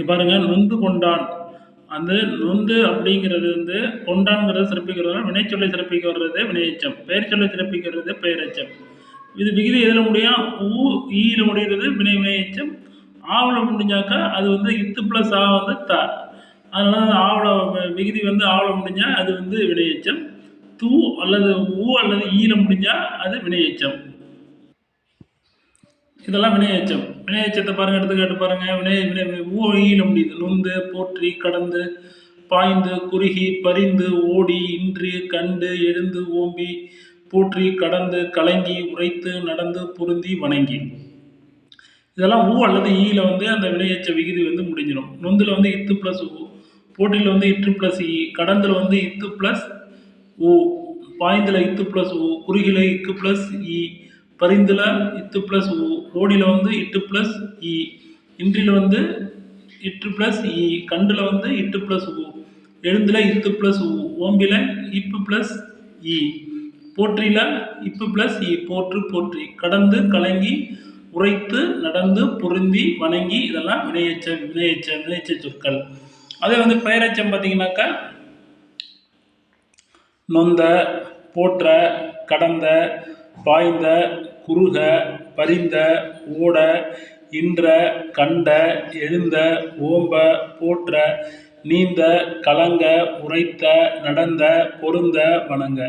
இங்க பாருங்க நொந்து கொண்டான். அந்த நொந்து அப்படிங்கிறது வந்து கொண்டான்ங்கிறது சிறப்பிக்கிறது வினைச்சொல்லை சிறப்பிக்க வர்றது வினையச்சம் பெயர் சொல்லை சிறப்பிக்கிறது பெயரச்சம் இது விகுதி எதில் முடியும்? ஊ ஈயில் முடிகிறது வினை வினையச்சம் ஆவில் முடிஞ்சாக்கா அது வந்து இத்து ப்ளஸ் ஆ வந்து த. அதனால் ஆவில் விகுதி வந்து ஆவில் முடிஞ்சால் அது வந்து வினையச்சம் தூ அல்லது ஊ அல்லது ஈல முடிஞ்சால் அது வினையச்சம் இதெல்லாம் வினையச்சம் வினையச்சத்தை பாருங்க எடுத்துக்காட்டு பாருங்க. வினை வினை ஊ ஈழ முடியுது. நொந்து போற்றி கடந்து பாய்ந்து குறுகி பரிந்து ஓடி இன்று கண்டு எழுந்து ஓம்பி போற்றி கடந்து கலங்கி உரைத்து நடந்து பொருந்தி வணங்கி. இதெல்லாம் ஊ அல்லது ஈல வந்து அந்த வினையச்ச விகுதி வந்து முடிஞ்சிடும். நொந்தில் வந்து இத்து ப்ளஸ் ஊ போட்டியில் வந்து இட்டு ப்ளஸ் இ கடந்தில் வந்து இத்து ப்ளஸ் ஊ பாய்ந்தில் இத்து ப்ளஸ் ஊ குறுகில இக்கு ப்ளஸ் இ பரிந்தில் இத்து ப்ளஸ் ஊ ஓடியில் வந்து இட்டு ப்ளஸ் இ. இன்றில் வந்து இட்டு ப்ளஸ் இ. கண்டில் வந்து இட்டு ப்ளஸ் ஊ எழுந்தில் இத்து ப்ளஸ் ஊ ஓம்பில் இப்பு ப்ளஸ் இ. போற்றியில் இப்பு ப்ளஸ் இ. போற்று போற்றி. கடந்து கலங்கி உரைத்து நடந்து பொருந்தி வணங்கி இதெல்லாம் வினையச்ச வினையச்ச வினையச்ச சொற்கள். அதே வந்து பெயரச்சம் பார்த்தீங்கன்னாக்கா நொந்த போற்ற கடந்த பாய்ந்த குறுக பரிந்த ஓட இன்ற கண்ட எழுந்த ஓம்ப போற்ற நீந்த கலங்க உரைத்த நடந்த பொருந்த வணங்க.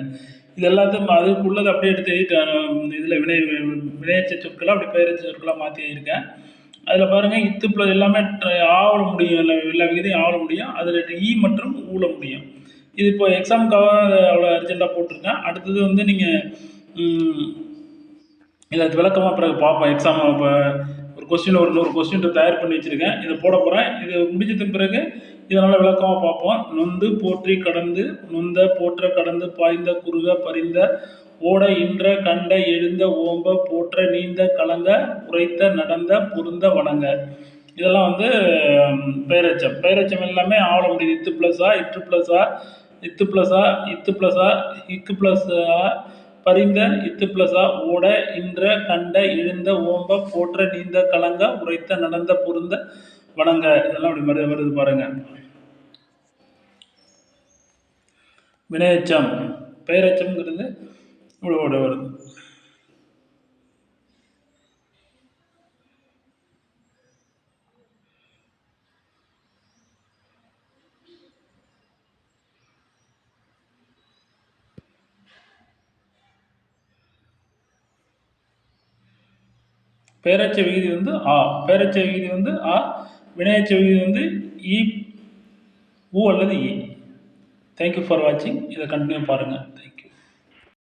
இது எல்லாத்தையும் அதுக்குள்ளதை அப்படியே எடுத்து இதில் வினை வினையச்ச சொற்களை அப்படி பெயரச்ச சொற்களாக மாற்றி இருக்கேன் அதில் பாருங்கள் இத்து ப்ளஸ் எல்லாமே ஆவல முடியும் எல்லா எல்லா விகிதையும் ஆவல முடியும் அதில் ஈ மற்றும் ஊழ முடியும். இது இப்போ எக்ஸாமுக்காக அவ்வளோ அர்ஜென்ட்டாக போட்டிருக்கேன். அடுத்தது வந்து நீங்கள் இதை விளக்கமாக பிறகு பார்ப்போம். எக்ஸாம் இப்போ ஒரு கொஸ்டின் ஒரு நூறு கொஸ்டின் தயார் பண்ணி வச்சுருக்கேன். இதை போட போகிறேன் இது முடிஞ்சதுக்கு பிறகு இதனால் விளக்கமாக பார்ப்போம். நொந்து போற்றி கடந்து நொந்த போற்ற கடந்து பாய்ந்த குறுக பறிந்த ஓட இன்ற கண்ட எழுந்த ஓம்ப போற்ற நீந்த கலங்க உரைத்த நடந்த பொருந்த வணங்க. இதெல்லாம் வந்து பெயரச்சம் பெயரச்சம் எல்லாமே ஆவல முடியுது. இத்து ப்ளஸ்ஸா இட்டு ப்ளஸ்ஸா இத்து ப்ளஸ்ஸா இத்து ப்ளஸ்ஸா இக்கு ப்ளஸ்ஸா பரிந்த இத்து ப்ளஸ்ஸா ஓட இன்ற கண்ட எழுந்த ஓம்ப போற்ற நீந்த கலங்க உரைத்த நடந்த பொருந்த வணங்க. இதெல்லாம் அப்படி வருது வருது பாருங்க. வினையச்சம். பெயரச்சம்ங்கிறது இவ்வளோட வருது. பேரச்ச விகுதி வந்து ஆ. பேரச்ச விகுதி வந்து ஆ. வினையச்ச விகுதி வந்து இ ஊ அல்லது இ. தேங்க்யூ ஃபார் வாட்சிங் இதை கண்டினியூ பாருங்கள் தேங்க்யூ